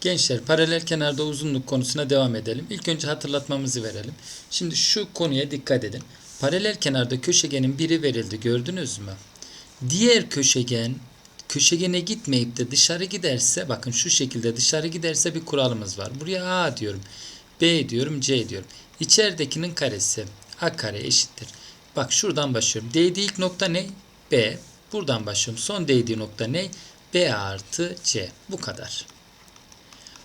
Gençler paralel kenarda uzunluk konusuna devam edelim. İlk önce hatırlatmamızı verelim. Şimdi şu konuya dikkat edin. Paralel kenarda köşegenin biri verildi gördünüz mü? Diğer köşegen köşegene gitmeyip de dışarı giderse bakın şu şekilde dışarı giderse bir kuralımız var. Buraya A diyorum. B diyorum C diyorum. İçeridekinin karesi A kare eşittir. Bak şuradan başlıyorum. Değdiği ilk nokta ne? B. Buradan başlıyorum. Son değdiği nokta ne? B artı C. Bu kadar.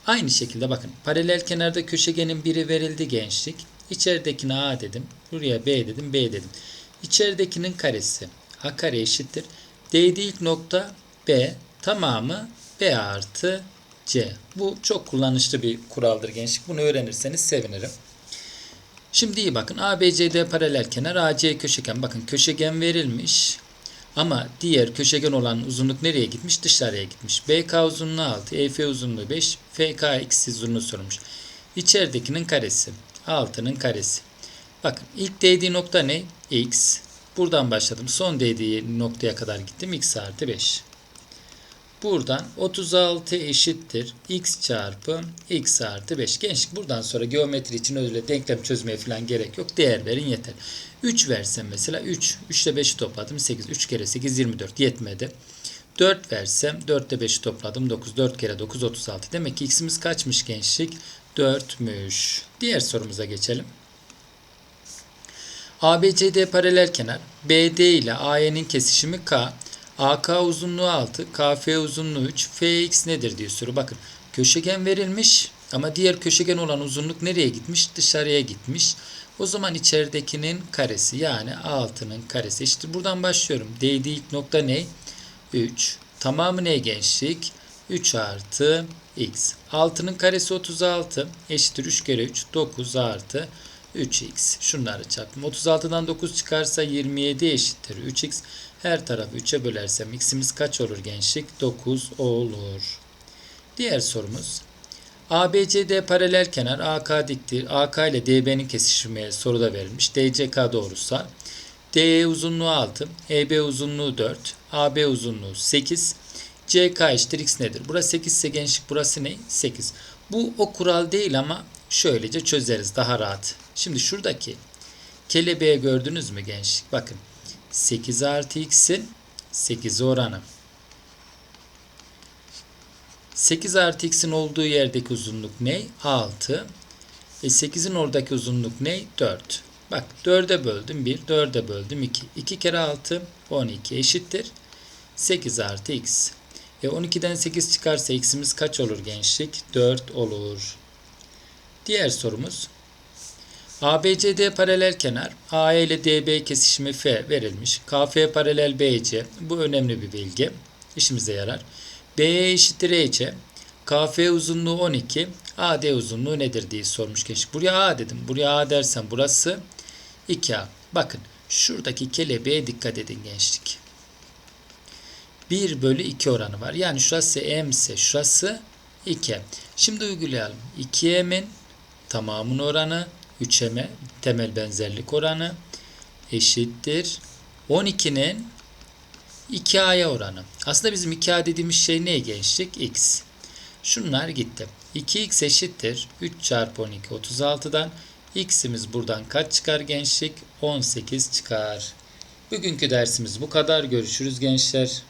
Aynı şekilde bakın paralel kenarda köşegenin biri verildi gençlik. İçeridekine A dedim. Buraya B dedim. B dedim. İçeridekinin karesi A kare eşittir. Değdiği ilk nokta B. Tamamı B artı C. Bu çok kullanışlı bir kuraldır gençlik. Bunu öğrenirseniz sevinirim. Şimdi iyi bakın. ABCD paralel kenar AC köşegen. Bakın köşegen verilmiş. Ama diğer köşegen olan uzunluk nereye gitmiş? Dışarıya gitmiş. BK uzunluğu 6, EF uzunluğu 5, FK x uzunluğu sorulmuş. İçeridekinin karesi. 6'nın karesi. Bakın ilk değdiği nokta ne? X. Buradan başladım. Son değdiği noktaya kadar gittim. X artı 5. Buradan 36 eşittir. X çarpı X artı 5. Gençlik buradan sonra geometri için öyle denklem çözmeye falan gerek yok. Değer verin yeter. 3 versem mesela 3. 3 ile 5'i topladım 8. 3 kere 8 24 yetmedi. 4 versem 4 ile 5'i topladım 9. 4 kere 9 36. Demek ki x'imiz kaçmış gençlik? 4'müş. Diğer sorumuza geçelim. ABCD paralel kenar. BD ile AE'nin kesişimi K. AK uzunluğu 6, KF uzunluğu 3, FX nedir diye soru. Bakın köşegen verilmiş ama diğer köşegen olan uzunluk nereye gitmiş? Dışarıya gitmiş. O zaman içeridekinin karesi yani 6'nın karesi. İşte buradan başlıyorum. Değdiği ilk nokta ne? 3. Tamamı ne gençlik? 3 artı x. 6'nın karesi 36 eşittir 3 kere 3 9 artı 3x. Şunları çarptım. 36'dan 9 çıkarsa 27 eşittir 3x. Her tarafı 3'e bölersem x'imiz kaç olur gençlik? 9 olur. Diğer sorumuz. ABCD paralel kenar AK diktir. AK ile DB'nin kesişimi soruda verilmiş. DCK doğrusa. DE uzunluğu 6, EB uzunluğu 4, AB uzunluğu 8. CK eşittir x nedir? Burası 8 ise gençlik burası ne? 8. Bu o kural değil ama şöylece çözeriz daha rahat. Şimdi şuradaki kelebeği gördünüz mü gençlik? Bakın 8 artı x'in 8 oranı. 8 artı x'in olduğu yerdeki uzunluk ne? 6. E 8'in oradaki uzunluk ne? 4. Bak 4'e böldüm 1, 4'e böldüm 2. 2 kere 6 12 eşittir. 8 artı x. E 12'den 8 çıkarsa x'imiz kaç olur gençlik? 4 olur. Diğer sorumuz. ABCD paralel kenar. AE ile DB kesişimi F verilmiş. KF paralel BC. Bu önemli bir bilgi. İşimize yarar. BE eşittir EC. KF uzunluğu 12. AD uzunluğu nedir diye sormuş gençlik. Buraya A dedim. Buraya A dersem burası 2A. Bakın şuradaki kelebeğe dikkat edin gençlik. 1 bölü 2 oranı var. Yani şurası M ise şurası 2. Şimdi uygulayalım. 2M'in tamamının oranı 3M'e temel benzerlik oranı eşittir. 12'nin 2A'ya oranı. Aslında bizim 2A dediğimiz şey ne gençlik? X. Şunlar gitti. 2x eşittir. 3 çarpı 12 36'dan. X'imiz buradan kaç çıkar gençlik? 18 çıkar. Bugünkü dersimiz bu kadar. Görüşürüz gençler.